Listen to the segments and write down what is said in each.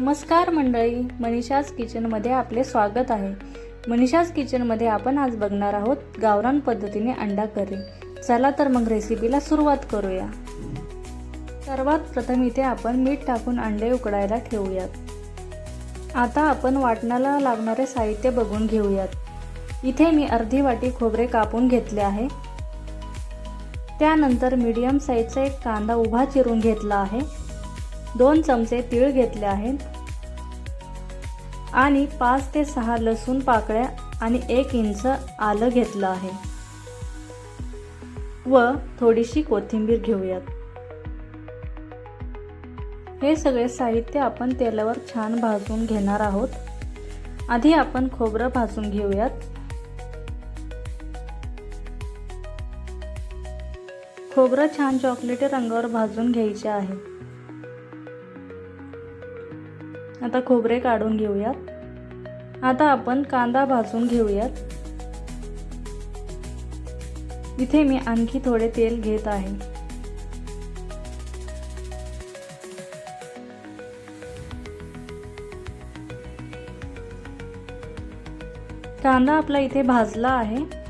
नमस्कार मंडळी मनीषाज किचनमध्ये आपले स्वागत आहे. मनीषाज किचनमध्ये आपण आज बघणार आहोत गावरान पद्धतीने अंडा करी. चला तर मग रेसिपीला सुरुवात करूया. सर्वात प्रथम इथे आपण मीठ टाकून अंडे उकडायला ठेवूयात. आता आपण वाटणाला लागणारे साहित्य बघून घेऊयात. इथे मी अर्धी वाटी खोबरे कापून घेतले आहे. त्यानंतर मीडियम साईजचा एक कांदा उभा चिरून घेतला आहे. दोन चमचे तीळ घेतले आहेत. आणि पाच ते सहा लसूण पाकळ्या आणि एक इंच आलं घेतलं आहे. व थोडीशी कोथिंबीर घेऊयात. हे सगळे साहित्य आपण तेलावर छान भाजून घेणार आहोत. आधी आपण खोबरं भाजून घेऊयात. खोबरं छान चॉकलेटी रंगावर भाजून घ्यायचे आहे. आता खोबरे काढून घेऊयात. आता आपण कांदा भाजून घेऊयात. इथे मी आणखी थोडे तेल घेत आहे. कांदा आपला इथे भाजला आहे.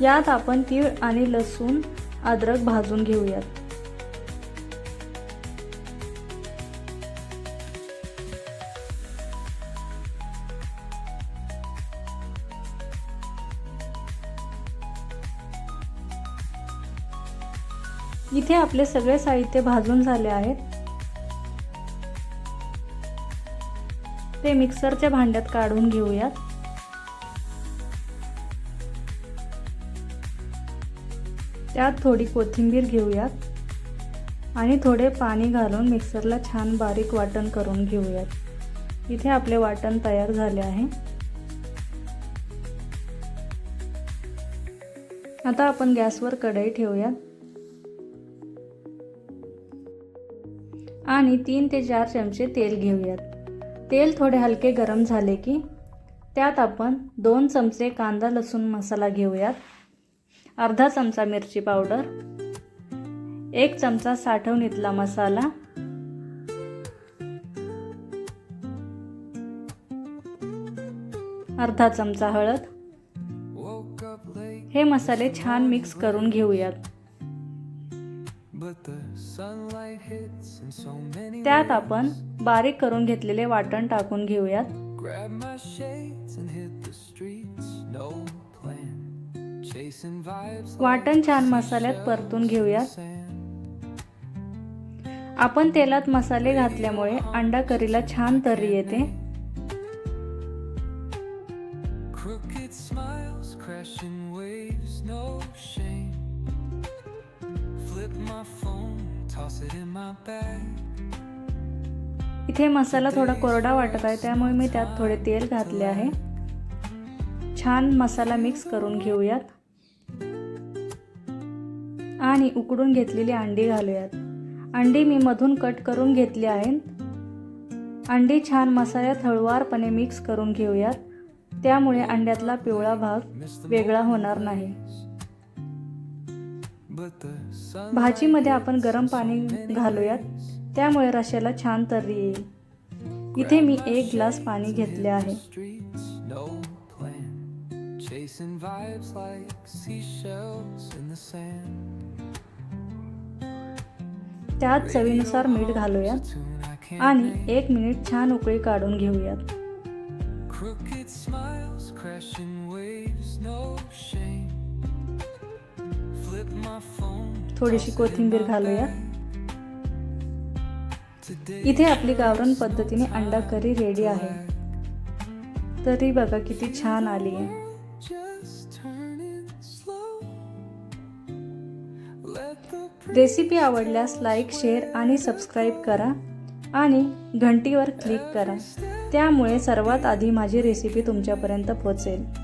यात आपण तीळ आणि लसूण अद्रक भाजून घेऊयात. इथे आपले सगळे साहित्य भाजून झाले आहेत. ते मिक्सरच्या भांड्यात काढून घेऊयात. त्यात थोडी कोथिंबीर घेऊयात. आणि थोडे पाणी घालून मिक्सरला छान बारीक वाटण करून घेऊयात. इथे आपले वाटण तयार झाले आहे. आता आपण गॅसवर कढई ठेवूयात. आणि तीन ते चार चमचे तेल घेऊयात. तेल थोडे हलके गरम झाले की त्यात आपण दोन चमचे कांदा लसूण मसाला घेऊयात. अर्धा चमचा मिरची पावडर. एक चमचा साठवणीतला मसाला. अर्धा चमचा हळद. हे मसाले छान मिक्स करून घेऊयात. त्यात आपण बारीक करून घेतलेले वाटण टाकून घेऊयात. वाटण छान मसाल्यात परतून घेऊयात. आपण तेलात मसाले घातल्यामुळे अंडा करीला छान तर्री येते. इथे मसाला थोडा कोरडा वाटत आहे त्यामुळे मी त्यात थोडे तेल घातले आहे. छान मसाला मिक्स करून घेऊयात. आणि उकडून घेतलेली अंडी घालूयात. अंडी मी मधून कट करून घेतली आहेत. अंडी छान मसाल्यात हळुवारपणे मिक्स करून घेऊयात. त्यामुळे अंड्यातला पिवळा भाग वेगळा होणार नाही. भाजीमध्ये आपण गरम पाणी घालूयात. त्यामुळे रश्याला छान तर्री येईल. इथे मी एक ग्लास पाणी घेतले आहे. त्यात चवीनुसार मीठ घालूया आणि एक मिनिट छान उकळी काढून घेऊयात. थोडीशी कोथिंबीर घालूया. इथे आपली गावरान पद्धतीने अंडा करी रेडी आहे. तरी बघा किती छान आली आहे. रेसिपी आवडल्यास लाईक शेअर आणि सबस्क्राईब करा आणि घंटीवर क्लिक करा. त्यामुळे सर्वात आधी माझी रेसिपी तुमच्यापर्यंत पोहोचेल.